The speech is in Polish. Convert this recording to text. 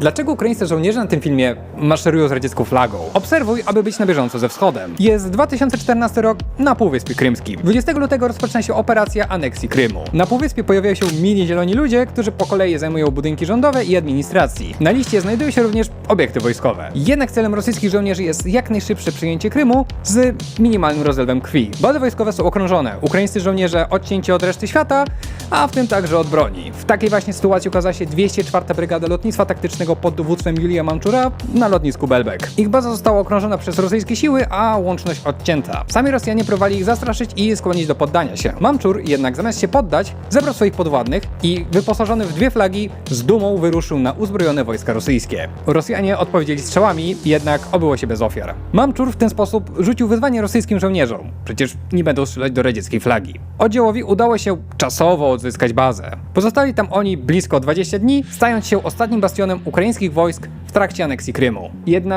Dlaczego ukraińscy żołnierze na tym filmie maszerują z radziecką flagą? Obserwuj, aby być na bieżąco ze wschodem. Jest 2014 rok na Półwyspie Krymskim. 20 lutego rozpoczyna się operacja aneksji Krymu. Na Półwyspie pojawiają się mini zieloni ludzie, którzy po kolei zajmują budynki rządowe i administracji. Na liście znajdują się również obiekty wojskowe. Jednak celem rosyjskich żołnierzy jest jak najszybsze przyjęcie Krymu z minimalnym rozlewem krwi. Bazy wojskowe są okrążone, ukraińscy żołnierze odcięci od reszty świata, a w tym także od broni. W takiej właśnie sytuacji okazała się 204 Brygada Lotnictwa Taktycznego pod dowództwem Julija Manczura na lotnisku Belbek. Ich baza została okrążona przez rosyjskie siły, a łączność odcięta. Sami Rosjanie próbowali ich zastraszyć i skłonić do poddania się. Mamczur jednak zamiast się poddać, zebrał swoich podwładnych i wyposażony w dwie flagi z dumą wyruszył na uzbrojone wojska rosyjskie. Rosjanie odpowiedzieli strzałami, jednak obyło się bez ofiar. Mamczur w ten sposób rzucił wyzwanie rosyjskim żołnierzom. Przecież nie będą strzelać do radzieckiej flagi. Oddziałowi udało się czasowo odzyskać bazę. Pozostali tam oni blisko 20 dni, stając się ostatnim bastionem ukraińskich wojsk w trakcie aneksji Krymu. Jednak